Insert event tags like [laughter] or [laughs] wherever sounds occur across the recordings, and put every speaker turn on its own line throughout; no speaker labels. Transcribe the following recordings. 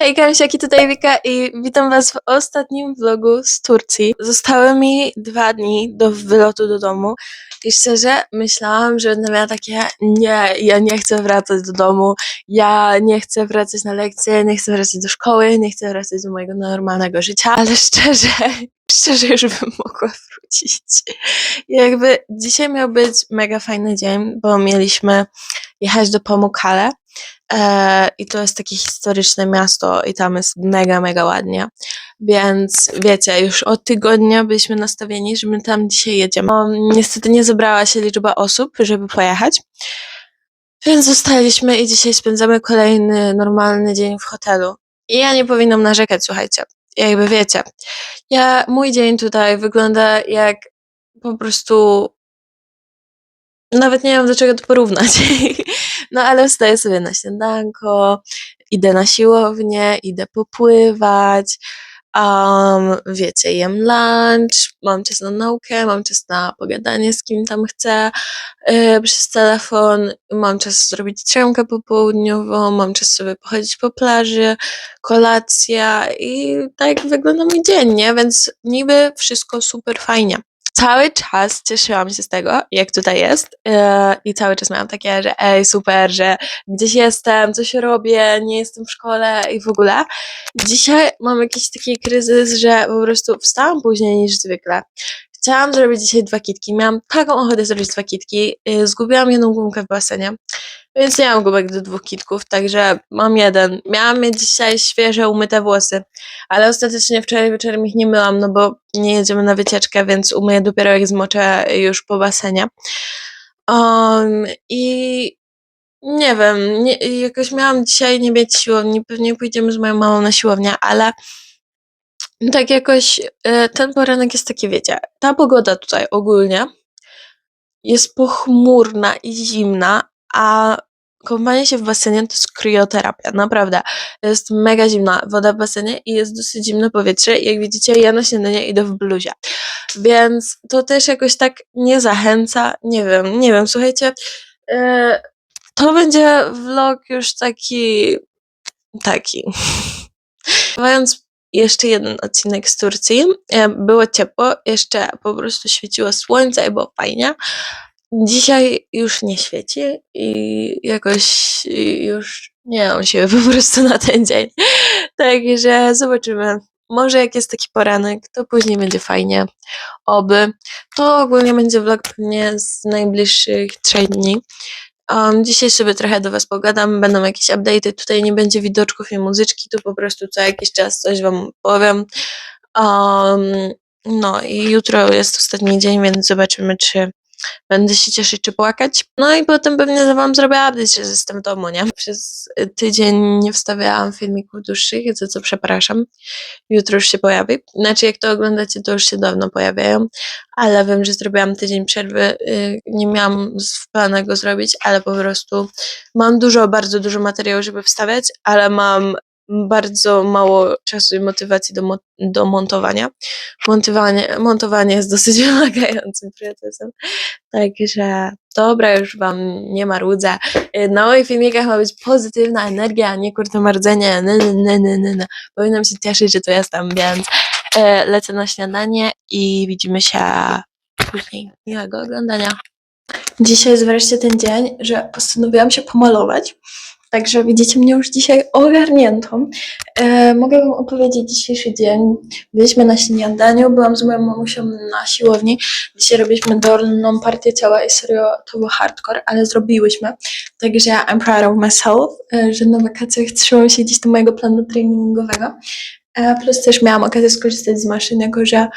Hej, Kamsiaki, tutaj Wika i witam was w ostatnim vlogu z Turcji. Zostały mi dwa dni do wylotu do domu i szczerze myślałam, że będę miała takie nie, ja nie chcę wracać do domu, ja nie chcę wracać na lekcje, nie chcę wracać do szkoły, nie chcę wracać do mojego normalnego życia, ale szczerze, [laughs] szczerze już bym mogła wrócić. Jakby dzisiaj miał być mega fajny dzień, bo mieliśmy jechać do Pamukkale, E, I to jest takie historyczne miasto i tam jest mega, mega ładnie. Więc wiecie, już od tygodnia byliśmy nastawieni, że my tam dzisiaj jedziemy. No, niestety nie zebrała się liczba osób, żeby pojechać. Więc zostaliśmy i dzisiaj spędzamy kolejny normalny dzień w hotelu. I ja nie powinnam narzekać, słuchajcie. Jakby wiecie, ja, mój dzień tutaj wygląda jak po prostu nawet nie wiem do czego to porównać. [laughs] No ale wstaję sobie na śniadanko, idę na siłownię, idę popływać, um, wiecie, jem lunch, mam czas na naukę, mam czas na pogadanie z kim tam chcę yy, przez telefon, mam czas zrobić trzemkę popołudniową, mam czas sobie pochodzić po plaży, kolacja i tak wygląda mój dzień, nie? Więc niby wszystko super fajnie cały czas cieszyłam się z tego, jak tutaj jest yy, i cały czas miałam takie, że ej, super, że gdzieś jestem, coś robię, nie jestem w szkole i w ogóle. Dzisiaj mam jakiś taki kryzys, że po prostu wstałam później niż zwykle. Chciałam zrobić dzisiaj dwa kitki, miałam taką ochotę zrobić dwa kitki, yy, zgubiłam jedną gumkę w basenie, więc nie mam gumek do dwóch kitków, także mam jeden. Miałam mieć dzisiaj świeże, umyte włosy, ale ostatecznie wczoraj wieczorem ich nie myłam, no bo nie jedziemy na wycieczkę, więc umyję dopiero jak zmoczę już po basenie. Um, I nie wiem, nie, jakoś miałam dzisiaj nie mieć siłowni, pewnie pójdziemy z moją mamą na siłownię, ale tak jakoś e, ten poranek jest taki, wiecie, ta pogoda tutaj ogólnie jest pochmurna i zimna, a kąpanie się w basenie to jest krioterapia, naprawdę. Jest mega zimna woda w basenie i jest dosyć zimne powietrze. Jak widzicie, ja na śniadanie idę w bluzie. Więc to też jakoś tak nie zachęca. Nie wiem, nie wiem, słuchajcie. e, to będzie vlog już taki. taki. Mając jeszcze jeden odcinek z Turcji, e, było ciepło, jeszcze po prostu świeciło słońce i było fajnie. Dzisiaj już nie świeci i jakoś już nie mam siły po prostu na ten dzień. Także zobaczymy. Może jak jest taki poranek, to później będzie fajnie. Oby. To ogólnie będzie vlog pewnie z najbliższych trzech dni. Um, dzisiaj sobie trochę do Was pogadam, będą jakieś update'y, tutaj nie będzie widoczków i muzyczki, tu po prostu co jakiś czas coś Wam powiem. Um, no i jutro jest ostatni dzień, więc zobaczymy, czy będę się cieszyć czy płakać. No i potem pewnie wam zrobię update, że jestem w domu, nie? Przez tydzień nie wstawiałam filmików dłuższych, za co przepraszam. Jutro już się pojawi. Znaczy jak to oglądacie, to już się dawno pojawiają, ale wiem, że zrobiłam tydzień przerwy. y, Nie miałam w go zrobić, ale po prostu mam dużo, bardzo dużo materiału, żeby wstawiać, ale mam bardzo mało czasu i motywacji do, do montowania. Montowanie, montowanie jest dosyć [laughs] wymagającym procesem. Także dobra, już wam nie marudzę. Na moich filmikach ma być pozytywna energia, a nie kurde mardzenie. Ny, ny, ny, ny, ny, ny. Powinnam się cieszyć, że to jestem, więc e, lecę na śniadanie i widzimy się później. Miłego oglądania. Dzisiaj jest wreszcie ten dzień, że postanowiłam się pomalować. Także widzicie mnie już dzisiaj ogarniętą. E, mogę Wam opowiedzieć dzisiejszy dzień. Byliśmy na śniadaniu, byłam z moją mamusią na siłowni. Dzisiaj robiliśmy dolną partię ciała i serio to był hardcore, ale zrobiłyśmy. Także I'm proud of myself, e, że na wakacjach trzymam się gdzieś do mojego planu treningowego. E, plus też miałam okazję skorzystać z maszyn, jako że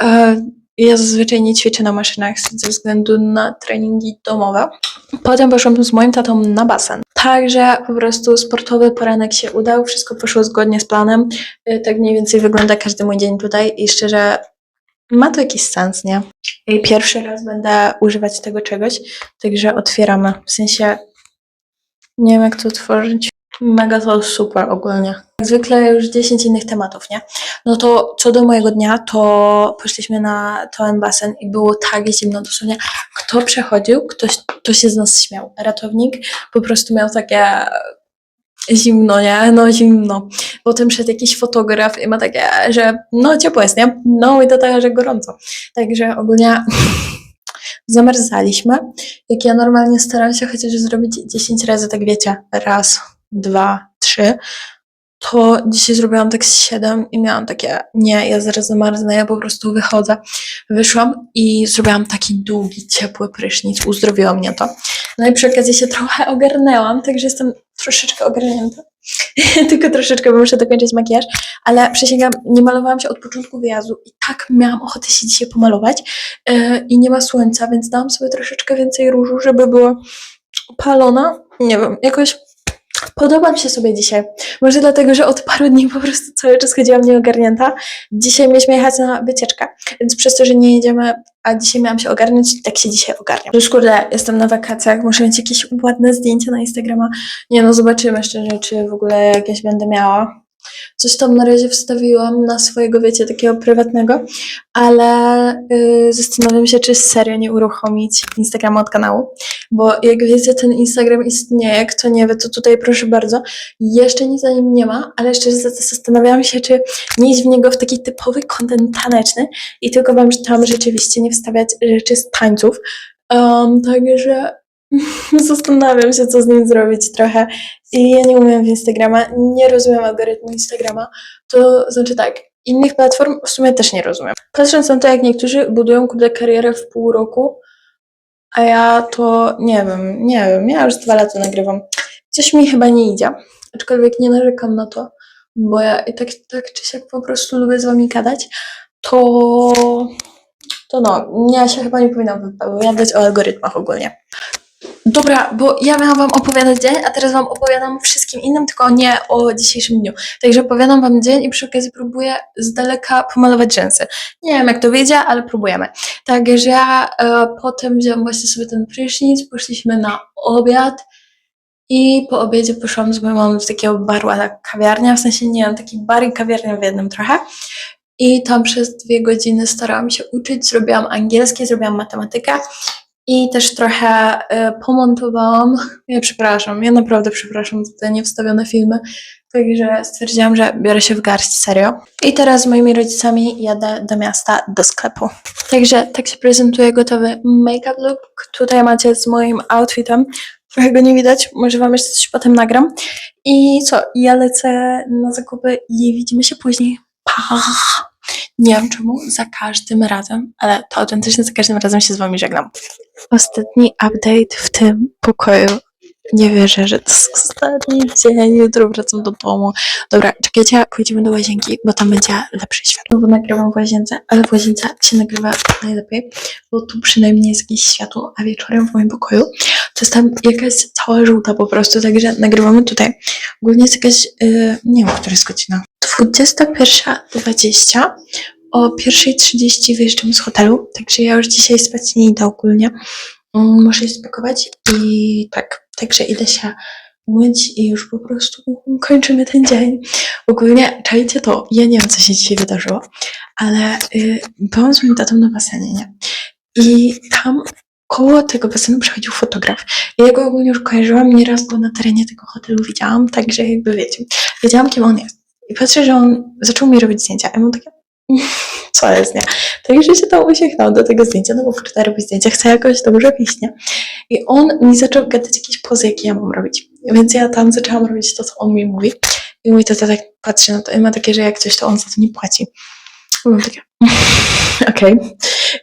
e, ja zazwyczaj nie ćwiczę na maszynach ze względu na treningi domowe. Potem poszłam z moim tatą na basen. Także po prostu sportowy poranek się udał, wszystko poszło zgodnie z planem. Y, Tak mniej więcej wygląda każdy mój dzień tutaj i szczerze ma to jakiś sens, nie? I pierwszy raz będę używać tego czegoś, także otwieramy. W sensie nie wiem jak to otworzyć. Mega to super ogólnie. Jak zwykle już 10 innych tematów, nie? No to co do mojego dnia, to poszliśmy na ten basen i było tak zimno dosłownie. Kto przechodził, ktoś to się z nas śmiał. Ratownik po prostu miał takie zimno, nie? No zimno. Potem szedł jakiś fotograf i ma takie, że no ciepło jest, nie? No i to tak, że gorąco. Także ogólnie [laughs] zamarzaliśmy. Jak ja normalnie staram się chociaż zrobić 10 razy, tak wiecie, raz, dwa, trzy, to dzisiaj zrobiłam tak z 7 i miałam takie, nie, ja zaraz zamarznę, ja po prostu wychodzę. Wyszłam i zrobiłam taki długi, ciepły prysznic, uzdrowiło mnie to. No i przy okazji się trochę ogarnęłam, także jestem troszeczkę ogarnięta. [laughs] Tylko troszeczkę, bo muszę dokończyć makijaż, ale przysięgam, nie malowałam się od początku wyjazdu i tak miałam ochotę się dzisiaj pomalować yy, i nie ma słońca, więc dałam sobie troszeczkę więcej różu, żeby była palona. Nie wiem, jakoś podoba mi się sobie dzisiaj. Może dlatego, że od paru dni po prostu cały czas chodziłam nieogarnięta. Dzisiaj mieliśmy jechać na wycieczkę, więc przez to, że nie jedziemy, a dzisiaj miałam się ogarnąć, tak się dzisiaj ogarniam. Już kurde, jestem na wakacjach, muszę mieć jakieś ładne zdjęcia na Instagrama. Nie no, zobaczymy szczerze, czy w ogóle jakieś będę miała. Coś tam na razie wstawiłam na swojego, wiecie, takiego prywatnego, ale yy, zastanawiam się, czy serio nie uruchomić Instagrama od kanału, bo jak wiecie, ten Instagram istnieje, kto nie wie, to tutaj proszę bardzo, jeszcze nic na nim nie ma, ale jeszcze z- zastanawiałam się, czy nie iść w niego w taki typowy content taneczny i tylko wam tam rzeczywiście nie wstawiać rzeczy z tańców, um, także [laughs] zastanawiam się, co z nim zrobić trochę i ja nie umiem w Instagrama, nie rozumiem algorytmu Instagrama, to znaczy tak, innych platform w sumie też nie rozumiem. Patrząc na to, jak niektórzy budują kurde karierę w pół roku, a ja to nie wiem, nie wiem, ja już dwa lata nagrywam. Coś mi chyba nie idzie, aczkolwiek nie narzekam na to, bo ja i tak, tak czy siak po prostu lubię z wami gadać, to, to no, ja się chyba nie powinnam wypowiadać o algorytmach ogólnie. Dobra, bo ja miałam wam opowiadać dzień, a teraz wam opowiadam wszystkim innym, tylko nie o dzisiejszym dniu. Także opowiadam wam dzień i przy okazji próbuję z daleka pomalować rzęsy. Nie wiem jak to wyjdzie, ale próbujemy. Także ja e, potem wziąłam właśnie sobie ten prysznic, poszliśmy na obiad i po obiedzie poszłam z moją mamą do takiego baru, ale kawiarnia, w sensie nie wiem, taki bar i kawiarnia w jednym trochę. I tam przez dwie godziny starałam się uczyć, zrobiłam angielski, zrobiłam matematykę i też trochę y, pomontowałam. [laughs] Ja przepraszam, ja naprawdę przepraszam za te niewstawione filmy. Także stwierdziłam, że biorę się w garść serio. I teraz z moimi rodzicami jadę do miasta, do sklepu. Także tak się prezentuje gotowy make-up look. Tutaj macie z moim outfitem. Trochę go nie widać, może wam jeszcze coś potem nagram. I co, ja lecę na zakupy i widzimy się później. Pa! Nie wiem czemu, za każdym razem, ale to autentycznie za każdym razem się z wami żegnam. Ostatni update w tym pokoju. Nie wierzę, że to jest ostatni dzień. Jutro wracam do domu. Dobra, czekajcie, pójdziemy do łazienki, bo tam będzie lepsze światło. Bo nagrywam w łazience, ale w łazience się nagrywa najlepiej, bo tu przynajmniej jest jakieś światło, a wieczorem w moim pokoju to jest tam jakaś cała żółta po prostu, także nagrywamy tutaj. Ogólnie jest jakaś, yy, nie wiem, która jest godzina. 21.20. O 1.30 wyjeżdżam z hotelu, także ja już dzisiaj spać nie idę ogólnie. Mm, Muszę się spakować i tak, także idę się umyć i już po prostu kończymy ten dzień. Ogólnie, czajcie to, ja nie wiem, co się dzisiaj wydarzyło, ale y, byłam z moim tatą na basenie, nie? I tam koło tego basenu przechodził fotograf. Ja go ogólnie już kojarzyłam, nieraz go na terenie tego hotelu widziałam, także jakby wiecie, wiedziałam, kim on jest. I patrzę, że on zaczął mi robić zdjęcia. Ja mu takie, [laughs] co jest, nie? Także się tam uśmiechnął do tego zdjęcia, no bo kurde, robi zdjęcia, chcę jakoś dobrze wyjść, nie? I on mi zaczął gadać jakieś pozy, jakie ja mam robić. Więc ja tam zaczęłam robić to, co on mi mówi. I mój tata tak patrzy na to i ma takie, że jak coś, to on za to nie płaci. I takie, [laughs] okej.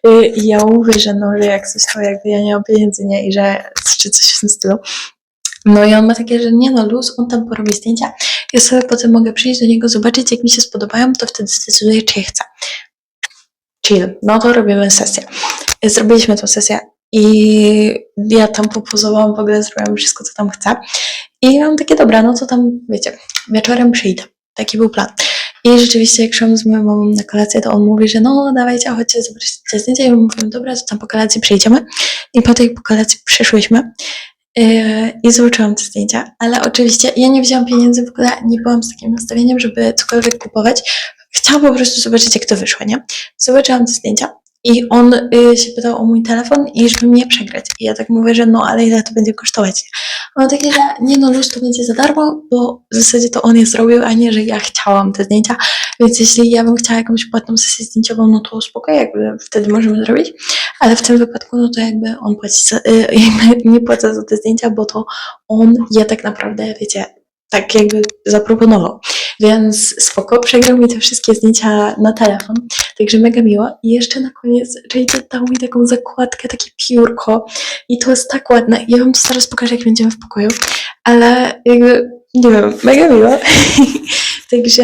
Y, I ja mówię, że no, że jak coś, to jakby ja nie mam pieniędzy, nie? I że, czy coś w tym stylu. No i on ma takie, że nie no, luz, on tam porobi zdjęcia. Ja sobie potem mogę przyjść do niego, zobaczyć, jak mi się spodobają, to wtedy zdecyduję, czy je chcę. Chill. No to robimy sesję. Zrobiliśmy tą sesję i ja tam popozowałam, w ogóle zrobiłam wszystko, co tam chcę. I mam takie, dobra, no to tam, wiecie, wieczorem przyjdę. Taki był plan. I rzeczywiście, jak szłam z moją mamą na kolację, to on mówi, że no dawajcie, chodźcie zobaczyć te zdjęcia. I mówię, dobra, to tam po kolacji przyjdziemy. I po tej kolacji przyszłyśmy. Yy, I zobaczyłam te zdjęcia, ale oczywiście ja nie wzięłam pieniędzy, w ogóle nie byłam z takim nastawieniem, żeby cokolwiek kupować. Chciałam po prostu zobaczyć, jak to wyszło, nie? Zobaczyłam te zdjęcia I on y, się pytał o mój telefon i żeby mnie przegrać. I ja tak mówię, że no, ale ile to będzie kosztować? On takie, że nie no, luz to będzie za darmo, bo w zasadzie to on je zrobił, a nie, że ja chciałam te zdjęcia. Więc jeśli ja bym chciała jakąś płatną sesję zdjęciową, no to spoko, jakby wtedy możemy zrobić. Ale w tym wypadku, no to jakby on płaci za, y, [laughs] jakby nie płaca za te zdjęcia, bo to on je tak naprawdę, wiecie, tak jakby zaproponował. Więc spoko, przegrał mi te wszystkie zdjęcia na telefon, także mega miło. I jeszcze na koniec Jade dał mi taką zakładkę, takie piórko i to jest tak ładne. Ja wam to zaraz pokażę, jak będziemy w pokoju, ale jakby, nie wiem, mega miło. [laughs] także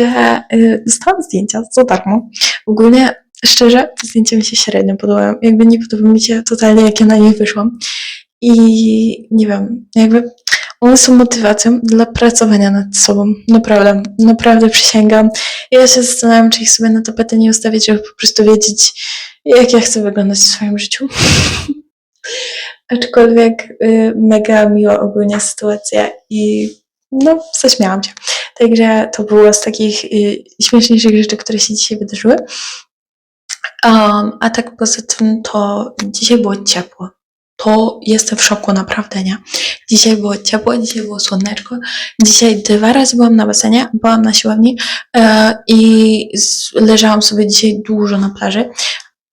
y, dostałam zdjęcia za darmo. Ogólnie, szczerze, te zdjęcia mi się średnio podobają. Jakby nie podoba mi się totalnie, jak ja na nich wyszłam. I nie wiem, jakby one są motywacją dla pracowania nad sobą. Naprawdę, naprawdę przysięgam. Ja się zastanawiam, czy ich sobie na tapetę nie ustawić, żeby po prostu wiedzieć, jak ja chcę wyglądać w swoim życiu. [laughs] Aczkolwiek y, mega miła ogólnie sytuacja i no, zaśmiałam się. Także to było z takich y, śmieszniejszych rzeczy, które się dzisiaj wydarzyły. Um, a tak poza tym, to dzisiaj było ciepło. To jestem w szoku, naprawdę, nie? Dzisiaj było ciepło, dzisiaj było słoneczko. Dzisiaj dwa razy byłam na basenie, byłam na siłowni e, i leżałam sobie dzisiaj dużo na plaży.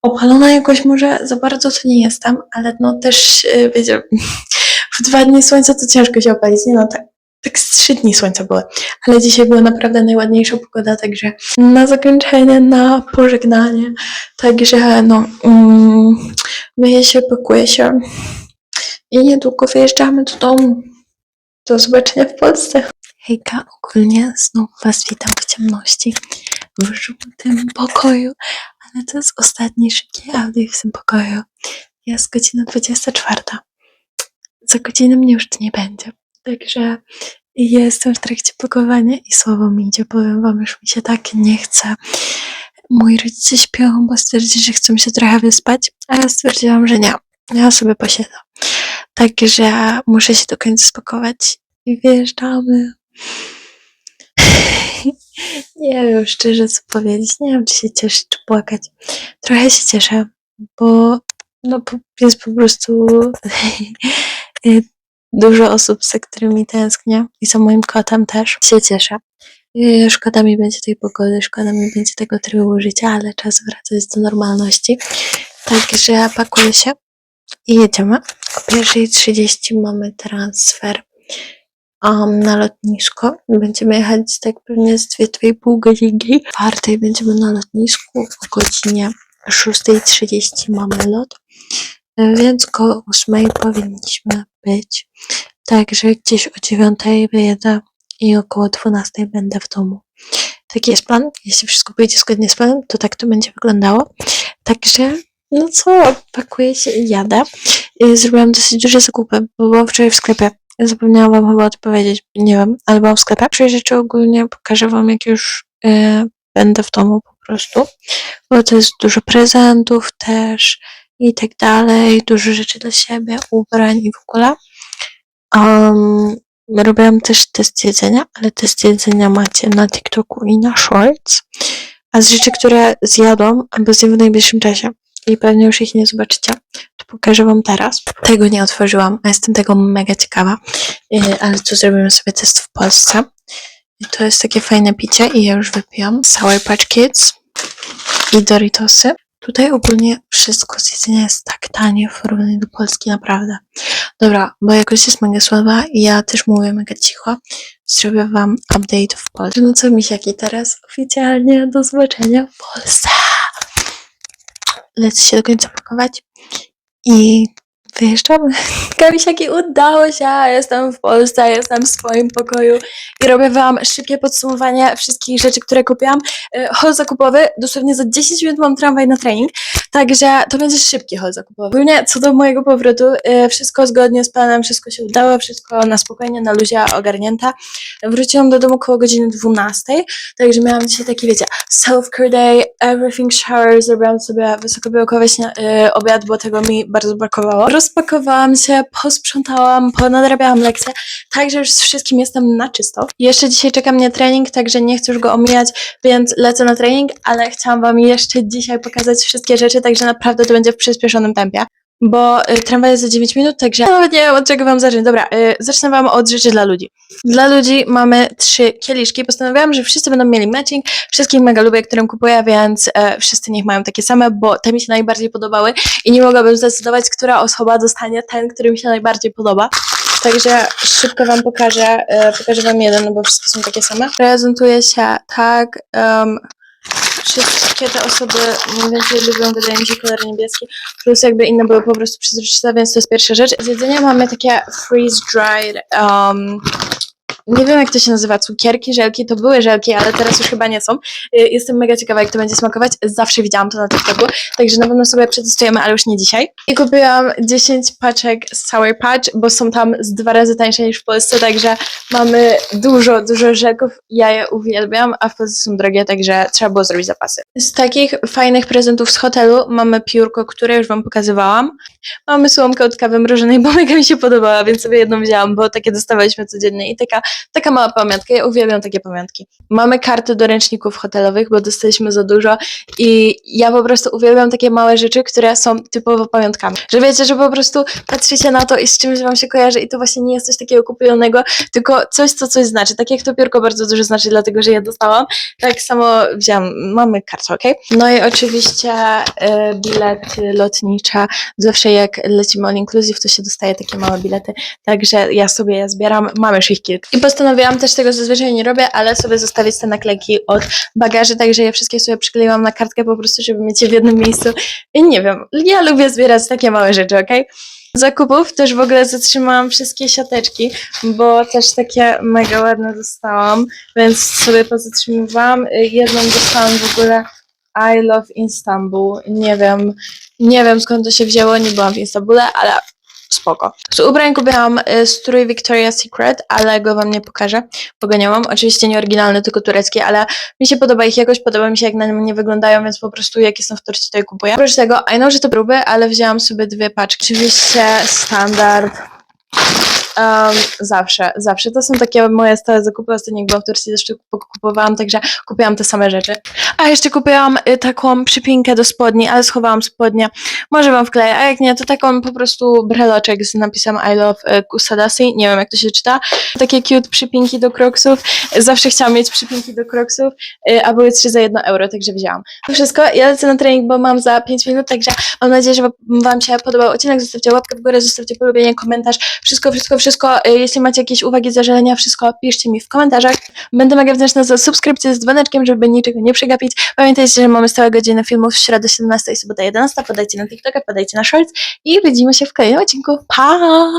Opalona jakoś może za bardzo to nie jestem, ale no też, e, wiecie, [laughs] w dwa dni słońca to ciężko się opalić, nie no, tak, tak z trzy dni słońca były. Ale dzisiaj była naprawdę najładniejsza pogoda, także na zakończenie, na pożegnanie. Także no, mm, myję się, pakuję się i niedługo wyjeżdżamy do domu. Do zobaczenia w Polsce. Hejka, ogólnie znów Was witam w ciemności, w żółtym pokoju, ale to jest ostatni szybki audio w tym pokoju. Jest godzina 24. Za godzinę mnie już nie będzie. Także jestem w trakcie pakowania i słowo mi idzie, powiem Wam, już mi się tak nie chce. Moi rodzice śpią, bo stwierdzili, że chcą się trochę wyspać, a ja stwierdziłam, że nie. Ja sobie posiedzę. Także muszę się do końca spakować i wyjeżdżamy. [laughs] nie wiem szczerze co powiedzieć. Nie wiem, czy się cieszyć, czy płakać. Trochę się cieszę, bo no, jest po prostu [laughs] dużo osób, za którymi tęsknię i za moim kotem też się cieszę. Yy, Szkoda mi będzie tej pogody, szkoda mi będzie tego trybu życia, ale czas wracać do normalności. Także pakuję się i jedziemy. O 1.30 mamy transfer um, na lotnisko. Będziemy jechać tak pewnie z 2-2,5 godzinki. 4 będziemy na lotnisku. O godzinie 6.30 mamy lot. E, Więc koło 8 powinniśmy być. Także gdzieś o 9 wyjedę i około 12 będę w domu. Taki jest plan. Jeśli wszystko pójdzie zgodnie z planem, to tak to będzie wyglądało. Także, no co, pakuję się i jadę. Y, Zrobiłam dosyć duże zakupy, bo byłam wczoraj w sklepie. Zapomniałam wam chyba odpowiedzieć, nie wiem, ale byłam w sklepie. Przyjrzeć rzeczy ogólnie pokażę wam, jak już y, będę w domu po prostu, bo to jest dużo prezentów też i tak dalej, dużo rzeczy dla siebie, ubrań i w ogóle. Um, robiłam też test jedzenia, ale test jedzenia macie na TikToku i na Shorts. A z rzeczy, które zjadłam albo zjem w najbliższym czasie i pewnie już ich nie zobaczycie, to pokażę wam teraz. Tego nie otworzyłam, a jestem tego mega ciekawa. Yy, ale tu zrobimy sobie test w Polsce. I to jest takie fajne picie i ja już wypiłam. Sour Patch Kids i Doritosy. Tutaj ogólnie wszystko z jedzenia jest tak tanie w porównaniu do Polski, naprawdę. Dobra, bo jakoś jest mega słaba i ja też mówię mega cicho. Zrobię wam update w Polsce. No co, misiaki, teraz oficjalnie do zobaczenia w Polsce. Lecę się do końca pakować i wyjeżdżamy. [laughs] Kamisiaki, udało się! Jestem w Polsce, jestem w swoim pokoju i robię wam szybkie podsumowanie wszystkich rzeczy, które kupiłam. E, Hol zakupowy, dosłownie za 10 minut mam tramwaj na trening, także to będzie szybki hol zakupowy. Ogólnie co do mojego powrotu, e, wszystko zgodnie z planem, wszystko się udało, wszystko na spokojnie, na luzie ogarnięte. Wróciłam do domu koło godziny 12, także miałam dzisiaj taki, wiecie, self-care day, everything shower, zrobiłam sobie wysokobiałkowy e, obiad, bo tego mi bardzo brakowało. Rozpakowałam się, posprzątałam, ponadrabiałam lekcje, także już z wszystkim jestem na czysto. Jeszcze dzisiaj czeka mnie trening, także nie chcę już go omijać, więc lecę na trening, ale chciałam wam jeszcze dzisiaj pokazać wszystkie rzeczy, także naprawdę to będzie w przyspieszonym tempie. Bo y, tramwaj jest za 9 minut, także nawet nie wiem od czego wam zacząć. Dobra, y, zacznę wam od rzeczy dla ludzi. Dla ludzi mamy trzy kieliszki. Postanowiłam, że wszyscy będą mieli matching. Wszystkich mega lubię, którym kupuję, więc e, wszyscy niech mają takie same, bo te mi się najbardziej podobały i nie mogłabym zdecydować, która osoba dostanie ten, który mi się najbardziej podoba. Także szybko wam pokażę, e, pokażę wam jeden, bo wszystkie są takie same. Prezentuje się tak. Wszystkie te osoby mniej więcej lubią, wydaje mi się, kolor niebieski, plus jakby inne były po prostu przezroczyste, więc to jest pierwsza rzecz. Z jedzenia mamy takie freeze-dried, um, nie wiem jak to się nazywa, cukierki, żelki, to były żelki, ale teraz już chyba nie są. Y, Jestem mega ciekawa jak to będzie smakować, zawsze widziałam to na TikToku, także na pewno sobie przetestujemy, ale już nie dzisiaj. I kupiłam 10 paczek Sour Patch, bo są tam z dwa razy tańsze niż w Polsce, także mamy dużo, dużo żelków, ja je uwielbiam, a w Polsce są drogie, także trzeba było zrobić zapasy. Z takich fajnych prezentów z hotelu mamy piórko, które już wam pokazywałam. Mamy słomkę od kawy mrożonej, bo mega mi się podobała, więc sobie jedną wzięłam, bo takie dostawaliśmy codziennie i taka, taka mała pamiątka. Ja uwielbiam takie pamiątki. Mamy karty do ręczników hotelowych, bo dostaliśmy za dużo i ja po prostu uwielbiam takie małe rzeczy, które są typowo pamiątkami. Że wiecie, że po prostu patrzycie na to i z czymś wam się kojarzy i to właśnie nie jest coś takiego kupionego, tylko coś, co coś znaczy. Tak jak to piórko bardzo dużo znaczy, dlatego że ja dostałam, tak samo wzięłam, mamy kartę, ok? No i oczywiście e, bilety lotnicze. Zawsze jak lecimy all inclusive, to się dostaje takie małe bilety, także ja sobie je zbieram, mam już ich kilka. I postanowiłam też tego zazwyczaj nie robię, ale sobie zostawić te naklejki od bagaży, także je wszystkie sobie przykleiłam na kartkę po prostu, żeby mieć je w jednym miejscu. I nie wiem, ja lubię zbierać takie małe rzeczy, ok? Zakupów też w ogóle zatrzymałam wszystkie siateczki, bo też takie mega ładne dostałam, więc sobie pozatrzymywałam. Jedną dostałam w ogóle I love Istanbul. Nie wiem, nie wiem skąd to się wzięło, nie byłam w Istanbule, ale spoko. Z ubrań kupiłam y, strój Victoria's Secret, ale go wam nie pokażę, bo go nie mam. Oczywiście nie oryginalny, tylko turecki, ale mi się podoba ich jakość, podoba mi się jak na mnie wyglądają, więc po prostu jak jestem w Turcji, to je kupuję. Oprócz tego, I know, że to próby, ale wzięłam sobie dwie paczki. Oczywiście standard. Um, zawsze, zawsze. To są takie moje stałe zakupy. Ostatnio jak byłam w Turcji, też kupowałam, także kupiłam te same rzeczy. A jeszcze kupiłam y, taką przypinkę do spodni, ale schowałam spodnie. Może wam wkleję, a jak nie, to taką po prostu breloczek z napisem I love y, Kusadasi. Nie wiem, jak to się czyta. Takie cute przypinki do kroksów. Zawsze chciałam mieć przypinki do kroksów, y, a były 3 za 1 euro, także wzięłam. To wszystko. Ja lecę na trening, bo mam za 5 minut, także mam nadzieję, że wam się podobał odcinek. Zostawcie łapkę w górę, zostawcie polubienie, komentarz. Wszystko, wszystko, wszystko. Y, Jeśli macie jakieś uwagi, zażalenia, wszystko piszcie mi w komentarzach. Będę mega wdzięczna za subskrypcję z dzwoneczkiem, żeby niczego nie przegapić. Pamiętajcie, że mamy stałe godziny filmów w środę 17 i sobota 11. Podajcie na TikToka, podajcie na Shorts i widzimy się w kolejnym odcinku. Pa!